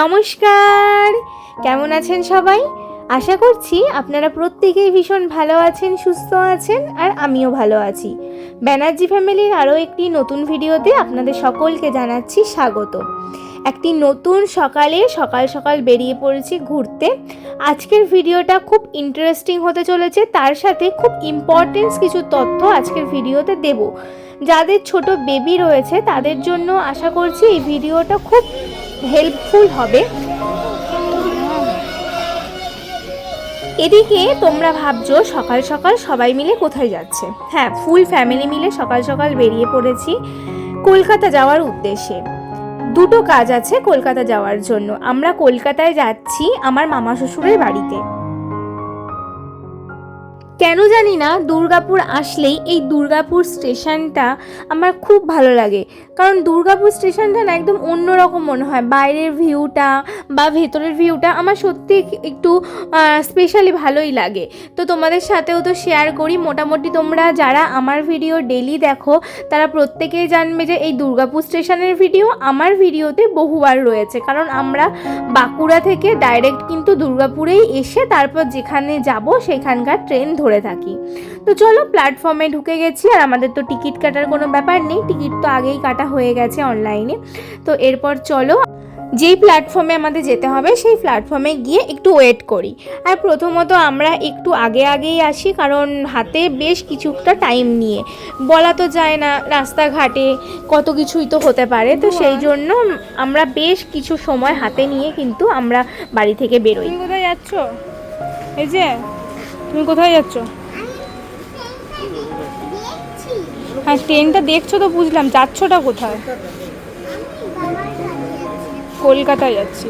নমস্কার। কেমন আছেন সবাই? আশা করছি আপনারা প্রত্যেকেই ভীষণ ভালো আছেন, সুস্থ আছেন আর আমিও ভালো আছি। ব্যানার্জি ফ্যামিলির আরও একটি নতুন ভিডিওতে আপনাদের সকলকে জানাচ্ছি স্বাগত। একটি নতুন সকালে সকাল সকাল বেরিয়ে পড়েছি ঘুরতে। আজকের ভিডিওটা খুব ইন্টারেস্টিং হতে চলেছে, তার সাথে খুব ইম্পর্টেন্স কিছু তথ্য আজকের ভিডিওতে দেব। যাদের ছোট বেবি রয়েছে, তাদের জন্য আশা করছি এই ভিডিওটা খুব হেল্পফুল হবে। এদিকে তোমরা ভাবছ সকাল সকাল সবাই মিলে কোথায় যাচ্ছে। হ্যাঁ ফুল ফ্যামিলি মিলে সকাল সকাল বেরিয়ে পড়েছি কলকাতা যাওয়ার উদ্দেশ্যে। দুটো কাজ আছে কলকাতা যাওয়ার জন্য। আমরা কলকাতায় যাচ্ছি আমার মামা শ্বশুরের বাড়িতে। কেন জানি না দুর্গাপুর আসলেই এই দুর্গাপুর স্টেশনটা আমার খুব ভালো লাগে। কারণ দুর্গাপুর স্টেশনটা না একদম অন্যরকম মনে হয়। বাইরের ভিউটা বা ভেতরের ভিউটা আমার সত্যি একটু স্পেশালি ভালোই লাগে। তো তোমাদের সাথেও তো শেয়ার করি। মোটামুটি তোমরা যারা আমার ভিডিও ডেলি দেখো, তারা প্রত্যেকেই জানবে যে এই দুর্গাপুর স্টেশনের ভিডিও আমার ভিডিওতে বহুবার রয়েছে। কারণ আমরা বাঁকুড়া থেকে ডাইরেক্ট কিন্তু দুর্গাপুরেই এসে তারপর যেখানে যাব, সেখানকার ট্রেন ধরে থাকি। তো চলো প্ল্যাটফর্মে ঢুকে গেছি আর আমাদের তো টিকিট কাটার কোনো ব্যাপার নেই। টিকিট তো আগেই কাটা হয়ে গেছে অনলাইনে তো এরপর চলো যেই প্ল্যাটফর্মে আমাদের যেতে হবে সেই প্ল্যাটফর্মে গিয়ে একটু ওয়েট করি। আর প্রথমত আমরা একটু আগে আগেই আসি কারণ হাতে বেশ কিছুটা টাইম নিয়ে। বলা তো যায় না রাস্তাঘাটে কত কিছুই তো হতে পারে। তো সেই জন্য আমরা বেশ কিছু সময় হাতে নিয়ে কিন্তু আমরা বাড়ি থেকে বেরোই। কোথায় যাচ্ছ? এই যে। তুমি কোথায় যাচ্ছ? হ্যাঁ ট্রেনটা দেখছ তো বুঝলাম, যাচ্ছটা কোথায়? কলকাতায় যাচ্ছি।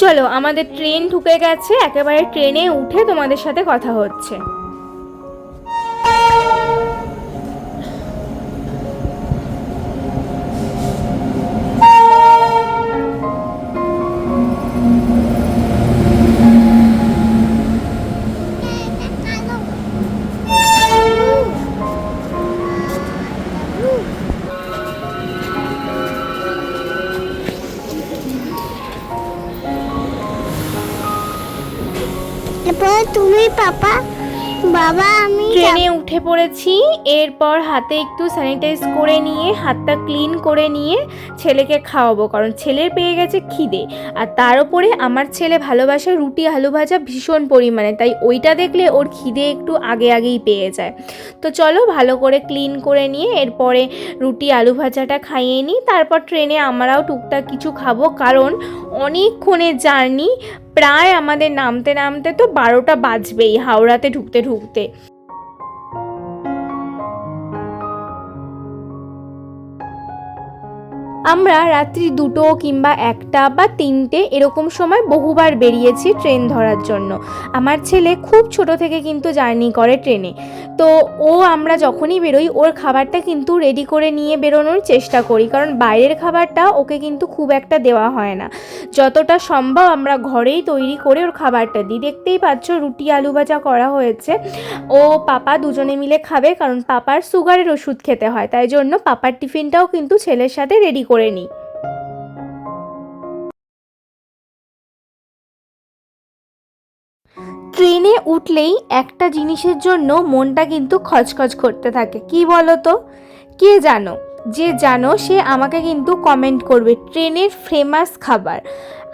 চলো, আমাদের ট্রেন ঢুকে গেছে, একেবারে ট্রেনে উঠে তোমাদের সাথে কথা হচ্ছে। এরপর তুমি পাপা, বাবা, আমি ট্রেনে উঠে পড়েছি, এরপর হাতে একটু স্যানিটাইজ করে নিয়ে, হাতটা ক্লিন করে নিয়ে ছেলেকে খাওয়াবো, কারণ ছেলের পেয়ে গেছে খিদে। আর তার উপরে আমার ছেলে ভালোবাসে রুটি, আলু ভাজা ভীষণ পরিমাণে, তাই ওইটা দেখলে ওর খিদে একটু আগে আগেই পেয়ে যায়। তো চলো ভালো করে ক্লিন করে নিয়ে, এরপরে রুটি, আলু ভাজাটা খাইয়ে নিই, তারপর ট্রেনে আমরাও টুকটাক কিছু খাব, কারণ অনেকক্ষণের জার্নি প্রায় আমাদের নামতে নামতে তো বারোটা বাজবেই হাওড়াতে ঢুকতে ঢুকতে। আমরা রাত্রি দুটো কিংবা একটা বা তিনটে এরকম সময় বহুবার বেরিয়েছি ট্রেন ধরার জন্য। আমার ছেলে খুব ছোট থেকে কিন্তু জার্নি করে ট্রেনে। তো ও আমরা যখনই বেরোই, ওর খাবারটা কিন্তু রেডি করে নিয়ে বেরোনোর চেষ্টা করি। কারণ বাইরের খাবারটা ওকে কিন্তু খুব একটা দেওয়া হয় না। যতটা সম্ভব আমরা ঘরেই তৈরি করে ওর খাবারটা দিই। দেখতেই পাচ্ছ রুটি, আলু ভাজা করা হয়েছে। ও পাপা দুজনে মিলে খাবে, কারণ পাপার সুগারের ওষুধ খেতে হয়। তাই জন্য পাপার টিফিনটাও কিন্তু ছেলের সাথে রেডি করে নিই। ট্রেনে উঠলেই একটা জিনিসের জন্য মনটা কিন্তু খচখচ করতে থাকে। কি বলো তো কে জানো? যে জানো সে আমাকে কিন্তু কমেন্ট করবে, ট্রেনের ফেমাস খাবার।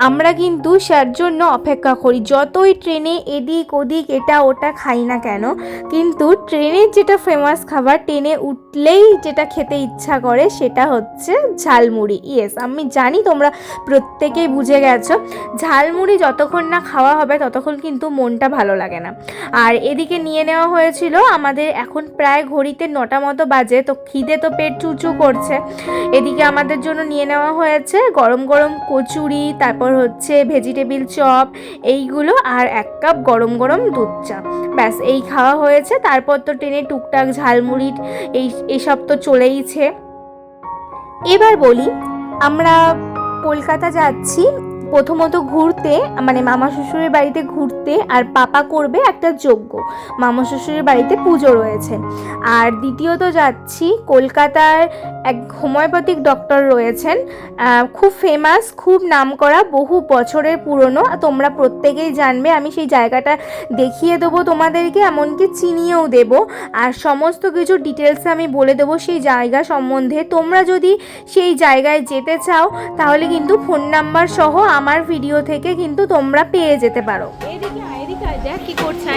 আমরা কিন্তু তার জন্য অপেক্ষা করি। যতই ট্রেনে এদিক ওদিক এটা ওটা খাই না কেন, কিন্তু ট্রেনের যেটা ফেমাস খাবার, ট্রেনে উঠলেই যেটা খেতে ইচ্ছা করে সেটা হচ্ছে ঝালমুড়ি। ইয়েস আমি জানি তোমরা প্রত্যেকেই বুঝে গেছো, ঝালমুড়ি যতক্ষণ না খাওয়া হবে ততক্ষণ কিন্তু মনটা ভালো লাগে না। আর এদিকে নিয়ে নেওয়া হয়েছিল আমাদের এখন প্রায় ঘড়িতে নটা মতো বাজে, তো খিদে তো পেট চুচু করছে। এদিকে আমাদের জন্য নিয়ে নেওয়া হয়েছে গরম গরম কচুরি, তারপর হচ্ছে ভেজিটেবিল চপ এইগুলো আর এক কাপ গরম গরম দুধ চা। ব্যাস, এই খাওয়া হয়েছে। তারপর তো ট্রেনে টুকটাক ঝালমুড়ি, এই, এসব তো চলেইছে। এবার বলি, আমরা কলকাতা যাচ্ছি প্রথমত ঘুরতে মানে মামা শ্বশুরের বাড়িতে ঘুরতে আর পাপা করবে একটা যজ্ঞ। মামা শ্বশুরের বাড়িতে পুজো রয়েছে। আর দ্বিতীয়ত যাচ্ছি, কলকাতার এক হোমিওপ্যাথিক ডক্টর রয়েছেন। খুব ফেমাস খুব নামকরা, বহু বছরের পুরনো। তোমরা প্রত্যেকেই জানবে, আমি সেই জায়গাটা দেখিয়ে দেবো তোমাদেরকে, এমনকি চিনিয়েও দেবো। আর সমস্ত কিছু ডিটেলসে আমি বলে দেবো সেই জায়গা সম্বন্ধে। তোমরা যদি সেই জায়গায় যেতে চাও, তাহলে কিন্তু ফোন নাম্বার সহ আমার ভিডিও থেকে কিন্তু তোমরা পেয়ে যেতে পারো। এদিকে এদিকে দেখ কি করছে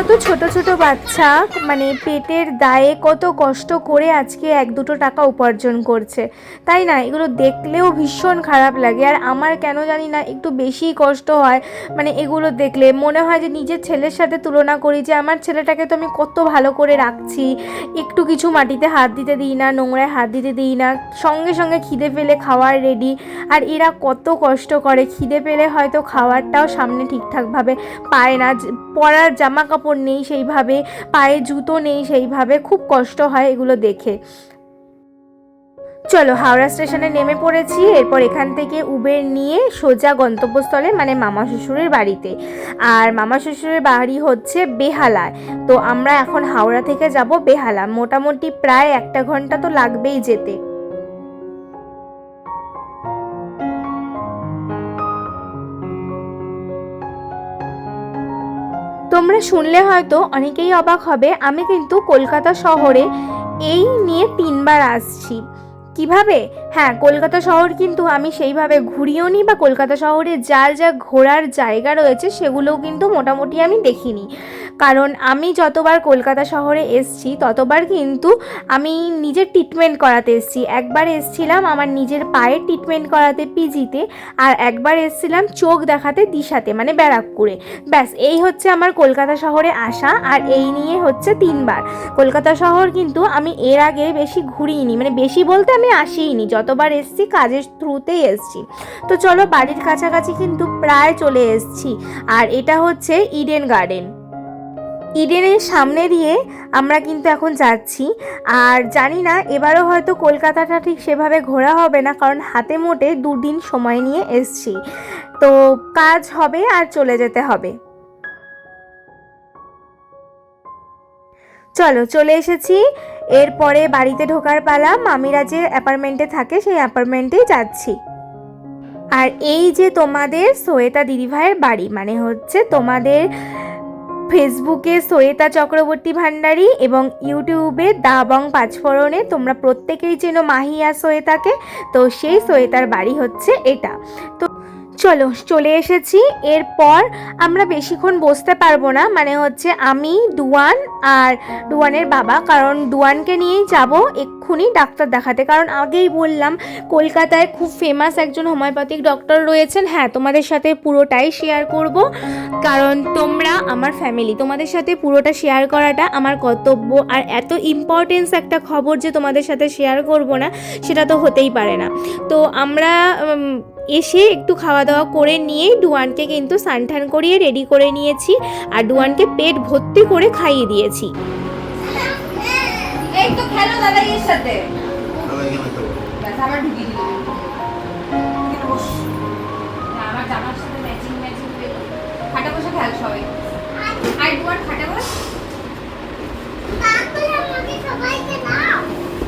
কত ছোট ছোট বাচ্চা মানে পেটের দায়ে কত কষ্ট করে আজকে এক দুটো টাকা উপার্জন করছে। তাই না? এগুলো দেখলেও ভীষণ খারাপ লাগে। আর আমার কেন জানি না, একটু বেশিই কষ্ট হয়। মানে এগুলো দেখলে মনে হয় যে নিজের ছেলের সাথে তুলনা করি যে আমার ছেলেটাকে তো আমি কত ভালো করে রাখছি। একটু কিছু মাটিতে হাত দিতে দিই না, নোংরায় হাত দিতে দিই না। সঙ্গে সঙ্গে খিদে পেলে খাওয়ার রেডি আর এরা কত কষ্ট করে। খিদে পেলে হয়তো খাওয়ারটাও সামনে ঠিকঠাকভাবে পায় না। পরার জামা কাপড় নেই সেইভাবে, পায়ে জুতো নেই সেইভাবে, খুব কষ্ট হয় এগুলো দেখে। চলো হাওড়া স্টেশনে নেমে পড়েছি, এরপর এখান থেকে উবের নিয়ে সোজা গন্তব্যস্থলে মানে মামা শ্বশুরের বাড়িতে। আর মামা শ্বশুরের বাড়ি হচ্ছে বেহালায় তো আমরা এখন হাওড়া থেকে যাব বেহালা। মোটামুটি প্রায় একটা ঘণ্টা তো লাগবেই যেতে। তোমরা শুনলে হয়তো অনেকেই অবাক হবে, আমি কিন্তু কলকাতা শহরে এই নিয়ে তিনবার আসছি। কীভাবে? হ্যাঁ কলকাতা শহর কিন্তু আমি সেইভাবে ঘুরিও নি বা কলকাতা শহরে যার যা ঘোরার জায়গা রয়েছে সেগুলোও কিন্তু মোটামুটি আমি দেখিনি। কারণ আমি যতবার কলকাতা শহরে এসছি, ততবার কিন্তু আমি নিজের ট্রিটমেন্ট করাতে এসছি। একবার এসছিলাম আমার নিজের পায়ের ট্রিটমেন্ট করাতে পিজিতে আর একবার এসছিলাম চোখ দেখাতে দিশাতে মানে ব্যারাকপুরে। ব্যাস, এই হচ্ছে আমার কলকাতা শহরে আসা আর এই নিয়ে হচ্ছে তিনবার। কলকাতা শহর কিন্তু আমি এর আগে বেশি ঘুরিনি মানে বেশি বলতে আমি আসিনি যতবার এসছি, কাজের থ্রুতেই এসছি। তো চলো বাড়ির কাছাকাছি কিন্তু প্রায় চলে এসছি। আর এটা হচ্ছে ইডেন গার্ডেন ইডেনের সামনে দিয়ে আমরা কিন্তু এখন যাচ্ছি। আর জানি না, এবারও হয়তো কলকাতাটা ঠিক সেভাবে ঘোরা হবে না, কারণ হাতে মোটে দুদিন সময় নিয়ে এসছি। তো কাজ হবে আর চলে যেতে হবে। চলো, চলে এসেছি। এরপরে বাড়িতে ঢোকার পালা মামিরা যে অ্যাপার্টমেন্টে থাকে, সেই অ্যাপার্টমেন্টেই যাচ্ছি। আর এই যে তোমাদের, সোয়েতা দিদিভাইয়ের বাড়ি মানে হচ্ছে তোমাদের ফেসবুকে সোয়েতা চক্রবর্তী ভান্ডারী এবং ইউটিউবে দাবং পাঁচফোড়নে তোমরা প্রত্যেকেই চেনো মাহিয়া সোয়েতাকে তো সেই সোয়েতার বাড়ি হচ্ছে এটা। তো চলো, চলে এসেছি। এরপর আমরা বেশিক্ষণ বসতে পারব না। মানে হচ্ছে আমি, দুয়ান আর ডুয়ানের বাবা। কারণ ডুয়ানকে নিয়েই যাব এক্ষুনি ডাক্তার দেখাতে। কারণ আগেই বললাম, কলকাতায় খুব ফেমাস একজন হোমিওপ্যাথিক ডক্টর রয়েছেন। হ্যাঁ তোমাদের সাথে পুরোটাই শেয়ার করব। কারণ তোমরা আমার ফ্যামিলি তোমাদের সাথে পুরোটা শেয়ার করাটা আমার কর্তব্য। আর এত ইম্পর্টেন্স একটা খবর যে তোমাদের সাথে শেয়ার করব না, সেটা তো হতেই পারে না। তো আমরা এসে একটু খাওয়া দাওয়া করে নিয়েই ডুয়ানকে কিন্তু সানঠান করিয়ে রেডি করে নিয়েছি আর ডুয়ানকে পেট ভর্তি করে খাইয়ে দিয়েছি। সাথে।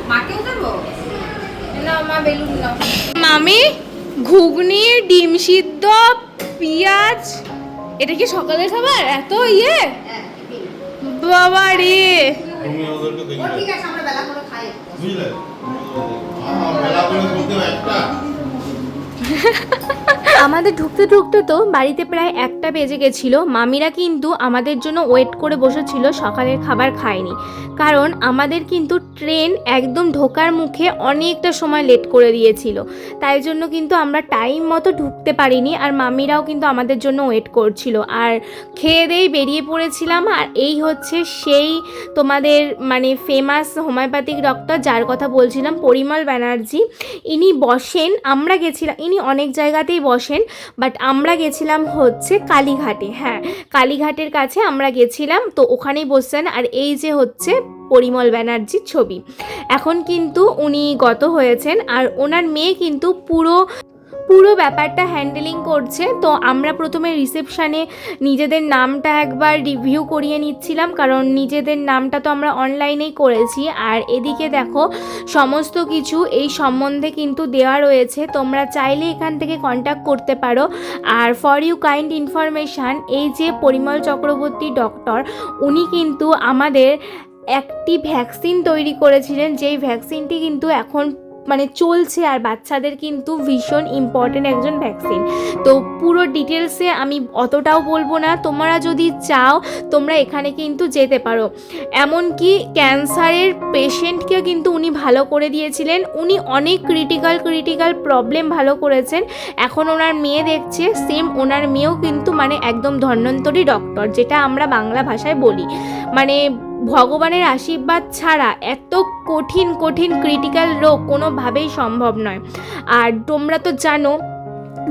মাকেও দেবো না মা বেলুন নাও মামি? ঘুগনি ডিম সিদ্ধ পেঁয়াজ। এটা কি সকালের খাবার? এত ইয়ে? বাবারে। বাবা রে তুমি ওদেরকে দেখে ও ঠিক আছে আমরা বেলা করে খাই। বুঝলে? বেলা করে বলতে একটা? আমাদের ঢুকতে ঢুকতে তো বাড়িতে প্রায় একটা বেজে গেছিল। মামিরা কিন্তু আমাদের জন্য ওয়েট করে বসেছিল, সকালের খাবার খায়নি। কারণ আমাদের কিন্তু ট্রেন একদম ঢোকার মুখে অনেকটা সময় লেট করে দিয়েছিল। তাই জন্য কিন্তু আমরা টাইম মতো ঢুকতে পারিনি আর মামিরাও কিন্তু আমাদের জন্য ওয়েট করছিল। আর খেয়ে দেই বেরিয়ে পড়েছিলাম আর এই হচ্ছে সেই তোমাদের মানে ফেমাস হোমিওপ্যাথিক ডক্টর যার কথা বলছিলাম, পরিমল ব্যানার্জি। ইনি বসেন, আমরা গেছিলাম, ইনি অনেক জায়গাতেই বসেন। বাট আমরা গেছিলাম হচ্ছে কালীঘাটে হ্যাঁ। কালীঘাটের কাছে আমরা গেছিলাম, তো ওখানেই বসছেন, আর এই যে হচ্ছে পরিমল ব্যানার্জির ছবি। এখন কিন্তু উনি গত হয়েছেন, আর ওনার মেয়ে কিন্তু পুরো পুরো ব্যাপারটা হ্যান্ডেলিং করছে। তো আমরা প্রথমে রিসেপশানে নিজেদের নামটা একবার রিভিউ করিয়ে নিচ্ছিলাম, কারণ নিজেদের নামটা তো আমরা অনলাইনেই করেছি। আর এদিকে দেখো, সমস্ত কিছু এই সম্বন্ধে কিন্তু দেওয়া রয়েছে। তোমরা চাইলে এখান থেকে কন্ট্যাক্ট করতে পারো। আর ফর ইউ কাইন্ড ইনফরমেশান এই যে পরিমল চক্রবর্তী ডক্টর উনি কিন্তু আমাদের একটি ভ্যাকসিন তৈরি করেছিলেন। যেই ভ্যাকসিনটি কিন্তু এখন মানে চলছে আর বাচ্চাদের কিন্তু ভীষণ ইম্পর্টেন্ট একজন ভ্যাকসিন তো পুরো ডিটেলসে আমি অতটাও বলব না। তোমরা যদি চাও, তোমরা এখানে কিন্তু যেতে পারো। এমনকি ক্যান্সারের পেশেন্টকে কিন্তু উনি ভালো করে দিয়েছিলেন। উনি অনেক ক্রিটিক্যাল ক্রিটিক্যাল প্রবলেম ভালো করেছেন। এখন ওনার মেয়ে দেখছে সেম ওনার মেয়েও কিন্তু মানে একদম ধন্বন্তরী ডক্টর যেটা আমরা বাংলা ভাষায় বলি। মানে ভগবানের আশীর্বাদ ছাড়া এত কঠিন কঠিন ক্রিটিক্যাল রোগ কোনোভাবেই সম্ভব নয়। আর তোমরা তো জানো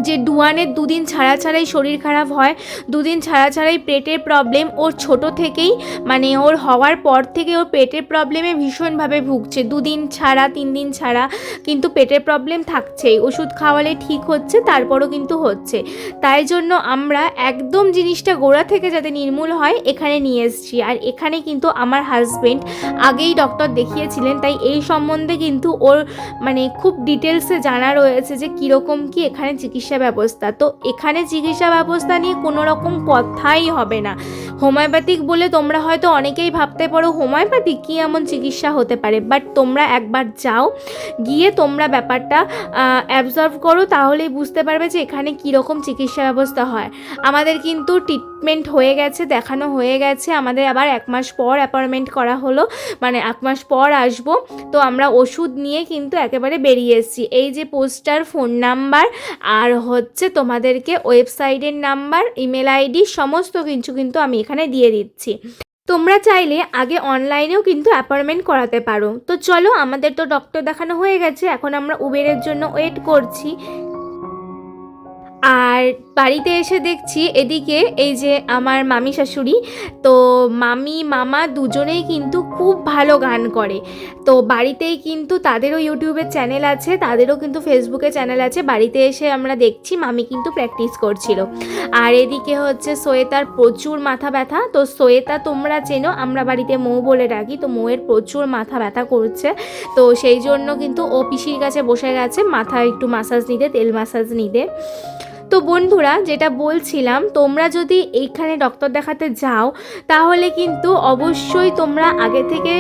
যে ডুয়ানের দুদিন ছাড়া ছাড়াই শরীর খারাপ হয়, দুদিন ছাড়া ছাড়াই পেটের প্রবলেম ওর ছোট থেকেই মানে ওর হওয়ার পর থেকে ওর পেটের প্রবলেমে ভীষণভাবে ভুগছে। দুদিন ছাড়া, তিন দিন ছাড়া কিন্তু পেটের প্রবলেম থাকছেই। ওষুধ খাওয়ালে ঠিক হচ্ছে, তারপরও কিন্তু হচ্ছে। তাই জন্য আমরা একদম জিনিসটা গোড়া থেকে যাতে নির্মূল হয়, এখানে নিয়ে এসেছি। আর এখানে কিন্তু আমার হাজবেন্ড আগেই ডক্টর দেখিয়েছিলেন, তাই এই সম্বন্ধে কিন্তু ওর মানে খুব ডিটেলসে জানা রয়েছে যে কীরকম কি এখানে চিকিৎসা ব্যবস্থা। তো এখানে চিকিৎসা ব্যবস্থা নিয়ে কোনো রকম কথাই হবে না। হোমিওপ্যাথিক বলে তোমরা হয়তো অনেকেই ভাবতে পারো, হোমিওপ্যাথিক কী এমন চিকিৎসা হতে পারে? বাট তোমরা একবার যাও, গিয়ে তোমরা ব্যাপারটা অ্যাবজর্ভ করো, তাহলেই বুঝতে পারবে যে এখানে কীরকম চিকিৎসা ব্যবস্থা হয়। আমাদের কিন্তু ট্রিটমেন্ট হয়ে গেছে, দেখানো হয়ে গেছে। আমাদের আবার এক মাস পর অ্যাপয়েন্টমেন্ট করা হলো মানে এক মাস পর আসব। তো আমরা ওষুধ নিয়ে কিন্তু একেবারে বেরিয়ে এসেছি। এই যে পোস্টার ফোন নাম্বার আর হচ্ছে তোমাদেরকে ওয়েবসাইটের নাম্বার, ইমেল আইডি, সমস্ত কিছু কিন্তু আমি এখানে দিয়ে দিচ্ছি। তোমরা চাইলে আগে অনলাইনেও কিন্তু অ্যাপয়েন্টমেন্ট করাতে পারো। তো চলো, আমাদের তো ডক্টর দেখানো হয়ে গেছে। এখন আমরা উবেরের জন্য ওয়েট করছি। আর বাড়িতে এসে দেখছি এদিকে এই যে আমার মামি শাশুড়ি, তো মামি, মামা দুজনেই কিন্তু খুব ভালো গান করে। তো বাড়িতেই কিন্তু তাদেরও ইউটিউবের চ্যানেল আছে, তাদেরও কিন্তু ফেসবুকে চ্যানেল আছে। বাড়িতে এসে আমরা দেখছি মামি কিন্তু প্র্যাকটিস করছিল। আর এদিকে হচ্ছে সোয়েতার প্রচুর মাথা ব্যথা। তো সোয়েতা তোমরা চেনো, আমরা বাড়িতে মৌ বলে ডাকি, তো মৌয়ের প্রচুর মাথা ব্যথা করছে। তো সেই জন্য কিন্তু ও পিসির কাছে বসে গেছে মাথা একটু মাসাজ নিতে, তেল মাসাজ নিতে। তো বন্ধুরা, যেটা বলছিলাম, তোমরা যদি এইখানে ডক্টর দেখাতে যাও, তাহলে কিন্তু অবশ্যই তোমরা আগে থেকে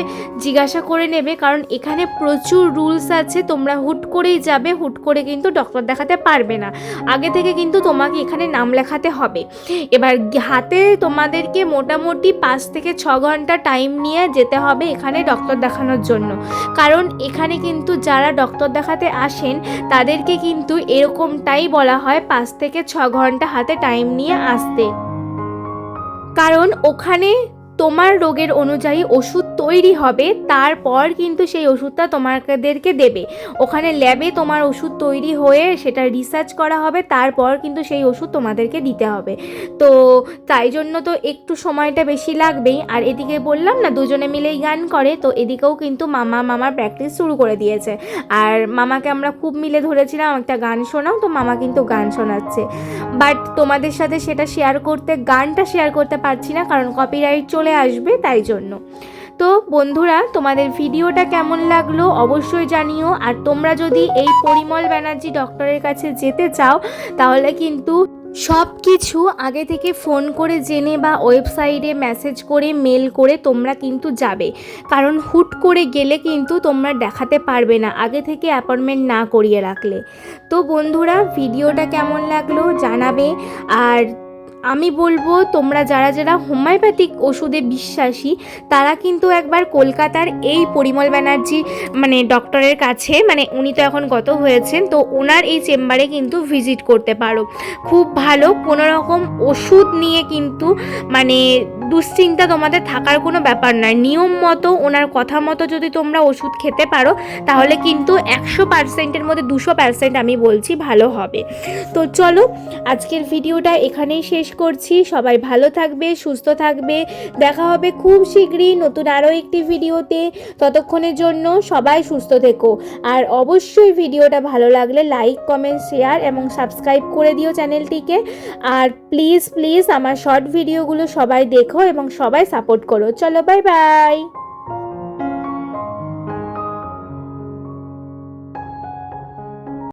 জিজ্ঞাসা করে নেবে, কারণ এখানে প্রচুর রুলস আছে, তোমরা হুট করেই যাবে, হুট করে কিন্তু ডক্টর দেখাতে পারবে না। আগে থেকে কিন্তু তোমাকে এখানে নাম লেখাতে হবে। এবার হাতে তোমাদেরকে মোটামুটি পাঁচ থেকে ছ ঘণ্টা টাইম নিয়ে যেতে হবে এখানে ডক্টর দেখানোর জন্য। কারণ এখানে কিন্তু যারা ডক্টর দেখাতে আসেন, তাদেরকে কিন্তু এরকমটাই বলা হয়, পাঁচ থেকে ছ ঘণ্টা হাতে টাইম নিয়ে আসতে। কারণ ওখানে তোমার রোগের অনুযায়ী ওষুধ তৈরি হবে, তারপর কিন্তু সেই ওষুধটা তোমাদেরকে দেবে। ওখানে ল্যাবে তোমার ওষুধ তৈরি হয়ে সেটা রিসার্চ করা হবে, তারপর কিন্তু সেই ওষুধ তোমাদেরকে দিতে হবে। তো তাই জন্য তো একটু সময়টা বেশি লাগবেই। আর এদিকে বললাম না, দুজনে মিলেই গান করে, তো এদিকেও কিন্তু মামা মামার প্র্যাকটিস শুরু করে দিয়েছে। আর মামাকে আমরা খুব মিলে ধরেছিলাম, একটা গান শোনাও, তো মামা কিন্তু গান শোনাচ্ছে। বাট তোমাদের সাথে সেটা শেয়ার করতে, গানটা শেয়ার করতে পারছি না, কারণ কপিরাইট চলে আসবে তাই জন্য। তো বন্ধুরা, তোমাদের ভিডিওটা কেমন লাগল অবশ্যই জানিও। আর তোমরা যদি এই পরিমল ব্যানার্জি ডক্টরের কাছে যেতে চাও, তাহলে কিন্তু সব কিছু আগে থেকে ফোন করে জেনে বা ওয়েবসাইটে মেসেজ করে, মেল করে তোমরা কিন্তু যাবে। কারণ হুট করে গেলে কিন্তু তোমরা দেখাতে পারবে না, আগে থেকে অ্যাপয়েন্টমেন্ট না করিয়ে রাখলে। তো বন্ধুরা, ভিডিওটা কেমন লাগল জানাবে। আর আমি বলব, তোমরা যারা যারা হোমিওপ্যাথিক ওষুধে বিশ্বাসী, তারা কিন্তু একবার কলকাতার এই পরিমল ব্যানার্জি মানে ডক্টরের কাছে মানে উনি তো এখন গত হয়েছেন, তো ওনার এই চেম্বারে কিন্তু ভিজিট করতে পারো। খুব ভালো, কোনো রকম ওষুধ নিয়ে কিন্তু মানে দুশ্চিন্তা তোমাদের থাকার কোনো ব্যাপার নয়। নিয়ম মতো, ওনার কথা মতো যদি তোমরা ওষুধ খেতে পারো, তাহলে কিন্তু একশো পার্সেন্টের মধ্যে দুশো পার্সেন্ট আমি বলছি ভালো হবে। তো চলো, আজকের ভিডিওটা এখানেই শেষ করছি। সবাই ভালো থাকবে, সুস্থ থাকবে। দেখা হবে খুব শীঘ্রই নতুন আরও একটি ভিডিওতে। ততক্ষণের জন্য সবাই সুস্থ থেকো। আর অবশ্যই ভিডিওটা ভালো লাগলে লাইক, কমেন্ট, শেয়ার এবং সাবস্ক্রাইব করে দিও চ্যানেলটিকে। আর প্লিজ প্লিজ আমার শর্ট ভিডিওগুলো সবাই দেখো। এবং সবাই সাপোর্ট করো। চলো বাই বাই